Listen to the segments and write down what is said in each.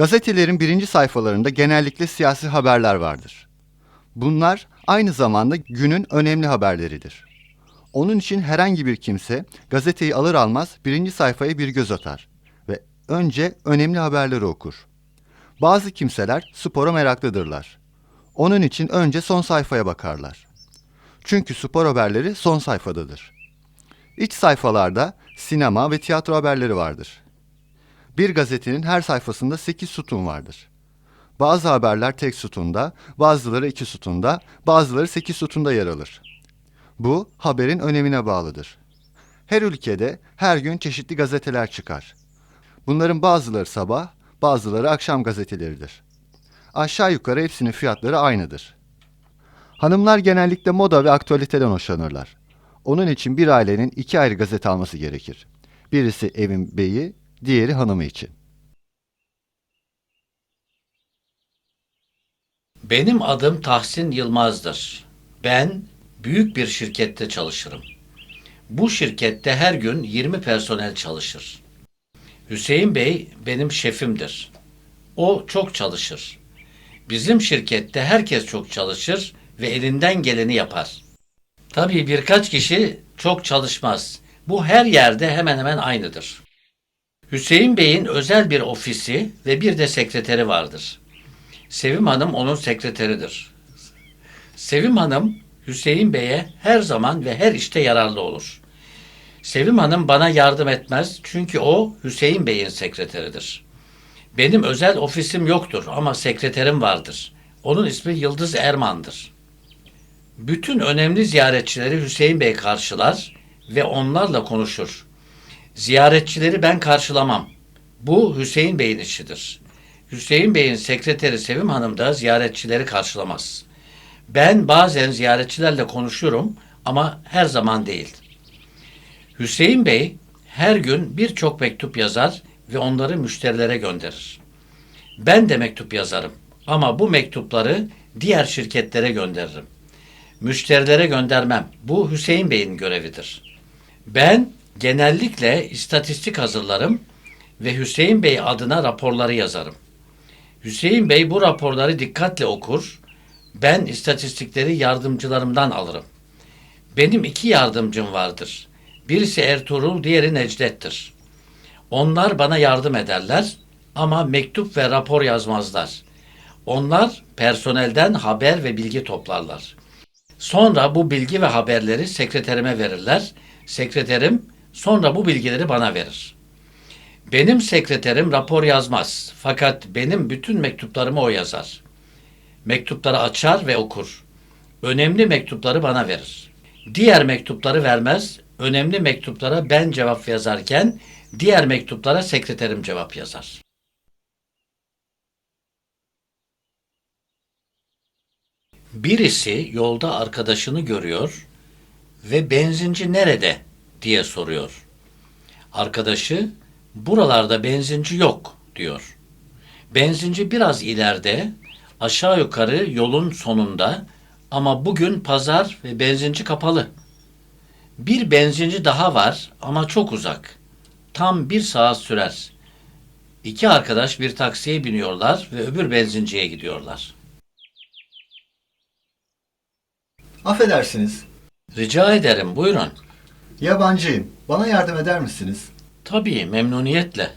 Gazetelerin birinci sayfalarında genellikle siyasi haberler vardır. Bunlar aynı zamanda günün önemli haberleridir. Onun için herhangi bir kimse gazeteyi alır almaz birinci sayfaya bir göz atar ve önce önemli haberleri okur. Bazı kimseler spora meraklıdırlar. Onun için önce son sayfaya bakarlar. Çünkü spor haberleri son sayfadadır. İç sayfalarda sinema ve tiyatro haberleri vardır. Bir gazetenin her sayfasında 8 sütun vardır. Bazı haberler tek sütunda, bazıları iki sütunda, bazıları 8 sütunda yer alır. Bu haberin önemine bağlıdır. Her ülkede her gün çeşitli gazeteler çıkar. Bunların bazıları sabah, bazıları akşam gazeteleridir. Aşağı yukarı hepsinin fiyatları aynıdır. Hanımlar genellikle moda ve aktualiteden hoşlanırlar. Onun için bir ailenin iki ayrı gazete alması gerekir. Birisi evin beyi, diğeri hanımı için. Benim adım Tahsin Yılmaz'dır. Ben büyük bir şirkette çalışırım. Bu şirkette her gün 20 personel çalışır. Hüseyin Bey benim şefimdir. O çok çalışır. Bizim şirkette herkes çok çalışır ve elinden geleni yapar. Tabii birkaç kişi çok çalışmaz. Bu her yerde hemen hemen aynıdır. Hüseyin Bey'in özel bir ofisi ve bir de sekreteri vardır. Sevim Hanım onun sekreteridir. Sevim Hanım Hüseyin Bey'e her zaman ve her işte yararlı olur. Sevim Hanım bana yardım etmez çünkü o Hüseyin Bey'in sekreteridir. Benim özel ofisim yoktur ama sekreterim vardır. Onun ismi Yıldız Erman'dır. Bütün önemli ziyaretçileri Hüseyin Bey karşılar ve onlarla konuşur. Ziyaretçileri ben karşılamam. Bu Hüseyin Bey'in işidir. Hüseyin Bey'in sekreteri Sevim Hanım da ziyaretçileri karşılamaz. Ben bazen ziyaretçilerle konuşuyorum ama her zaman değil. Hüseyin Bey her gün birçok mektup yazar ve onları müşterilere gönderir. Ben de mektup yazarım ama bu mektupları diğer şirketlere gönderirim. Müşterilere göndermem. Bu Hüseyin Bey'in görevidir. Ben genellikle istatistik hazırlarım ve Hüseyin Bey adına raporları yazarım. Hüseyin Bey bu raporları dikkatle okur. Ben istatistikleri yardımcılarımdan alırım. Benim iki yardımcım vardır. Birisi Ertuğrul, diğeri Necdet'tir. Onlar bana yardım ederler ama mektup ve rapor yazmazlar. Onlar personelden haber ve bilgi toplarlar. Sonra bu bilgi ve haberleri sekreterime verirler. Sekreterim sonra bu bilgileri bana verir. Benim sekreterim rapor yazmaz. Fakat benim bütün mektuplarımı o yazar. Mektupları açar ve okur. Önemli mektupları bana verir. Diğer mektupları vermez. Önemli mektuplara ben cevap yazarken diğer mektuplara sekreterim cevap yazar. Birisi yolda arkadaşını görüyor ve benzinci nerede diye soruyor. Arkadaşı buralarda benzinci yok diyor. Benzinci biraz ileride aşağı yukarı yolun sonunda ama bugün pazar ve benzinci kapalı. Bir benzinci daha var ama çok uzak. Tam bir saat sürer. İki arkadaş bir taksiye biniyorlar ve öbür benzinciye gidiyorlar. Affedersiniz, Rica ederim buyurun. Yabancıyım. Bana yardım eder misiniz? Tabii memnuniyetle.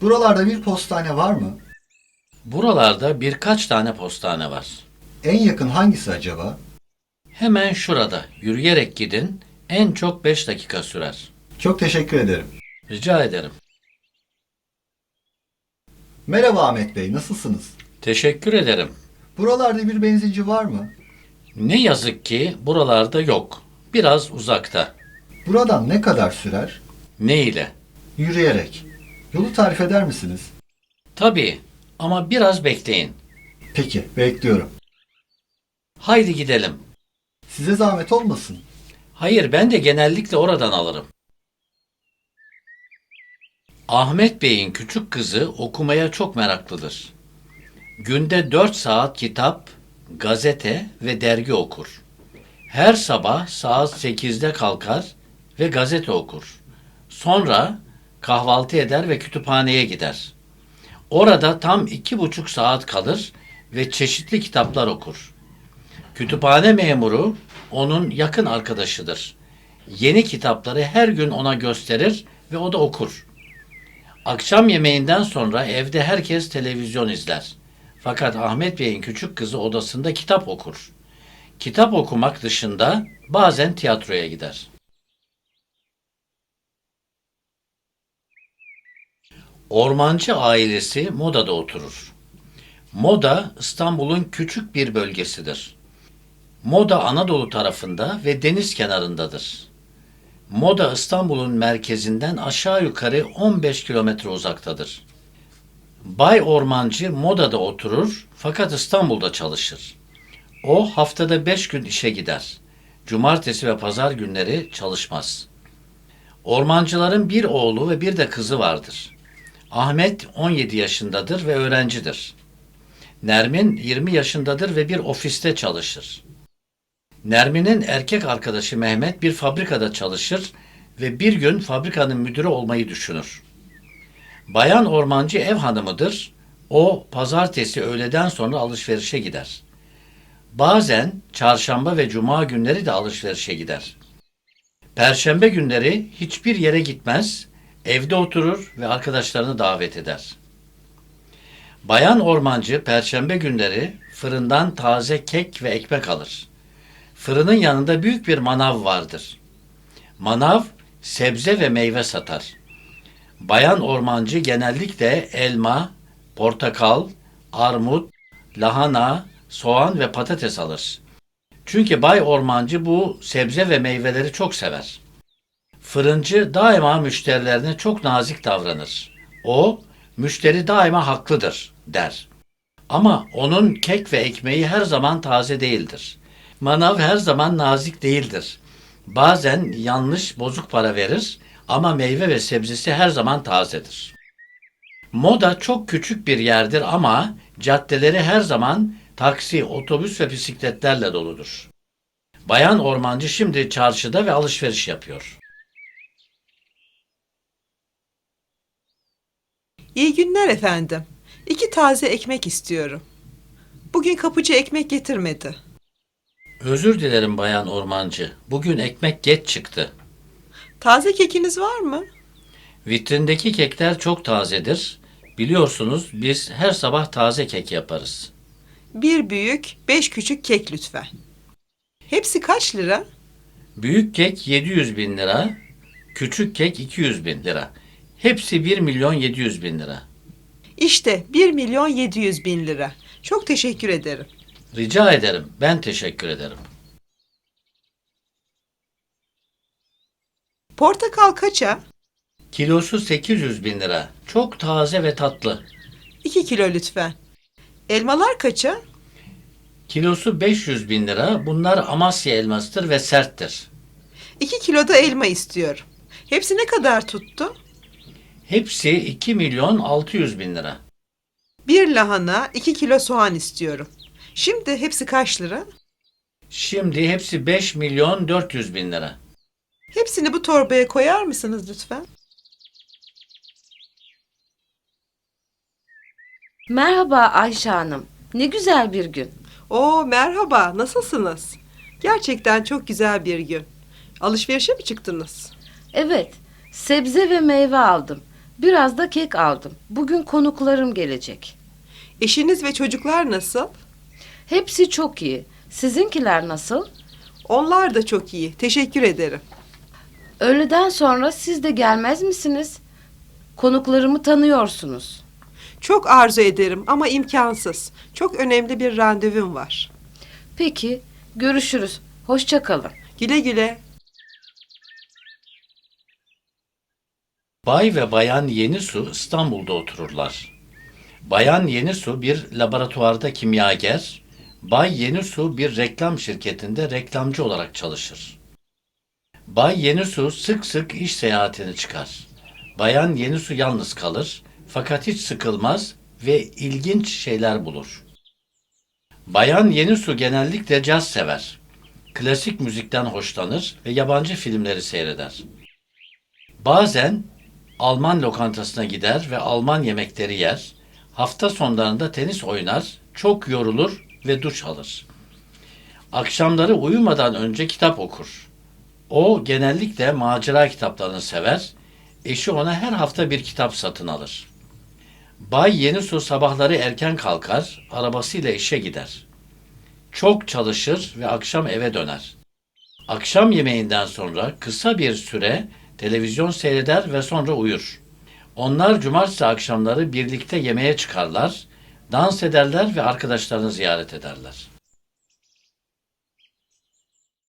Buralarda bir postane var mı? Buralarda birkaç tane postane var. En yakın hangisi acaba? Hemen şurada yürüyerek gidin. En çok 5 dakika sürer. Çok teşekkür ederim. Rica ederim. Merhaba Ahmet Bey, nasılsınız? Teşekkür ederim. Buralarda bir benzinci var mı? Ne yazık ki buralarda yok. Biraz uzakta. Buradan ne kadar sürer? Ne ile? Yürüyerek. Yolu tarif eder misiniz? Tabii ama biraz bekleyin. Peki, bekliyorum. Haydi gidelim. Size zahmet olmasın. Hayır ben de genellikle oradan alırım. Ahmet Bey'in küçük kızı okumaya çok meraklıdır. Günde 4 saat kitap, gazete ve dergi okur. Her sabah saat 8'de kalkar ve gazete okur. Sonra kahvaltı eder ve kütüphaneye gider. Orada tam iki buçuk saat kalır ve çeşitli kitaplar okur. Kütüphane memuru onun yakın arkadaşıdır. Yeni kitapları her gün ona gösterir ve o da okur. Akşam yemeğinden sonra evde herkes televizyon izler. Fakat Ahmet Bey'in küçük kızı odasında kitap okur. Kitap okumak dışında bazen tiyatroya gider. Ormancı ailesi Moda'da oturur. Moda İstanbul'un küçük bir bölgesidir. Moda Anadolu tarafında ve deniz kenarındadır. Moda İstanbul'un merkezinden aşağı yukarı 15 kilometre uzaktadır. Bay Ormancı Moda'da oturur fakat İstanbul'da çalışır. O haftada 5 gün işe gider. Cumartesi ve pazar günleri çalışmaz. Ormancıların bir oğlu ve bir de kızı vardır. Ahmet 17 yaşındadır ve öğrencidir. Nermin 20 yaşındadır ve bir ofiste çalışır. Nermin'in erkek arkadaşı Mehmet bir fabrikada çalışır ve bir gün fabrikanın müdürü olmayı düşünür. Bayan ormancı ev hanımıdır. O pazartesi öğleden sonra alışverişe gider. Bazen çarşamba ve cuma günleri de alışverişe gider. Perşembe günleri hiçbir yere gitmez, evde oturur ve arkadaşlarını davet eder. Bayan ormancı perşembe günleri fırından taze kek ve ekmek alır. Fırının yanında büyük bir manav vardır. Manav sebze ve meyve satar. Bayan ormancı genellikle elma, portakal, armut, lahana, soğan ve patates alır. Çünkü Bay Ormancı bu sebze ve meyveleri çok sever. Fırıncı daima müşterilerine çok nazik davranır. O, müşteri daima haklıdır der. Ama onun kek ve ekmeği her zaman taze değildir. Manav her zaman nazik değildir. Bazen yanlış bozuk para verir ama meyve ve sebzesi her zaman tazedir. Moda çok küçük bir yerdir ama caddeleri her zaman taksi, otobüs ve bisikletlerle doludur. Bayan ormancı şimdi çarşıda ve alışveriş yapıyor. İyi günler efendim. İki taze ekmek istiyorum. Bugün kapıcı ekmek getirmedi. Özür dilerim bayan ormancı. Bugün ekmek geç çıktı. Taze kekiniz var mı? Vitrindeki kekler çok tazedir. Biliyorsunuz biz her sabah taze kek yaparız. Bir büyük, beş küçük kek lütfen. Hepsi kaç lira? Büyük kek 700 bin lira, küçük kek 200 bin lira. Hepsi 1 milyon 700 bin lira. İşte 1 milyon 700 bin lira. Çok teşekkür ederim. Rica ederim. Ben teşekkür ederim. Portakal kaça? Kilosu 800 bin lira. Çok taze ve tatlı. 2 kilo lütfen. Elmalar kaça? Kilosu 500 bin lira. Bunlar Amasya elmasıdır ve serttir. 2 kilo da elma istiyorum. Hepsi ne kadar tuttu? Hepsi 2 milyon 600 bin lira. Bir lahana, 2 kilo soğan istiyorum. Şimdi hepsi kaç lira? Şimdi hepsi 5 milyon 400 bin lira. Hepsini bu torbaya koyar mısınız lütfen? Merhaba Ayşe Hanım. Ne güzel bir gün. Oo merhaba, nasılsınız? Gerçekten çok güzel bir gün. Alışverişe mi çıktınız? Evet, sebze ve meyve aldım. Biraz da kek aldım. Bugün konuklarım gelecek. Eşiniz ve çocuklar nasıl? Hepsi çok iyi. Sizinkiler nasıl? Onlar da çok iyi. Teşekkür ederim. Öğleden sonra siz de gelmez misiniz? Konuklarımı tanıyorsunuz. Çok arzu ederim ama imkansız. Çok önemli bir randevum var. Peki, görüşürüz. Hoşça kalın. Güle güle. Bay ve Bayan Yenisu İstanbul'da otururlar. Bayan Yenisu bir laboratuvarda kimyager, Bay Yenisu bir reklam şirketinde reklamcı olarak çalışır. Bay Yenisu sık sık iş seyahatine çıkar. Bayan Yenisu yalnız kalır fakat hiç sıkılmaz ve ilginç şeyler bulur. Bayan Yenisu genellikle caz sever. Klasik müzikten hoşlanır ve yabancı filmleri seyreder. Bazen Alman lokantasına gider ve Alman yemekleri yer. Hafta sonlarında tenis oynar, çok yorulur ve duş alır. Akşamları uyumadan önce kitap okur. O genellikle macera kitaplarını sever. Eşi ona her hafta bir kitap satın alır. Bay Yenisu sabahları erken kalkar, arabasıyla işe gider. Çok çalışır ve akşam eve döner. Akşam yemeğinden sonra kısa bir süre televizyon seyreder ve sonra uyur. Onlar cumartesi akşamları birlikte yemeğe çıkarlar, dans ederler ve arkadaşlarını ziyaret ederler.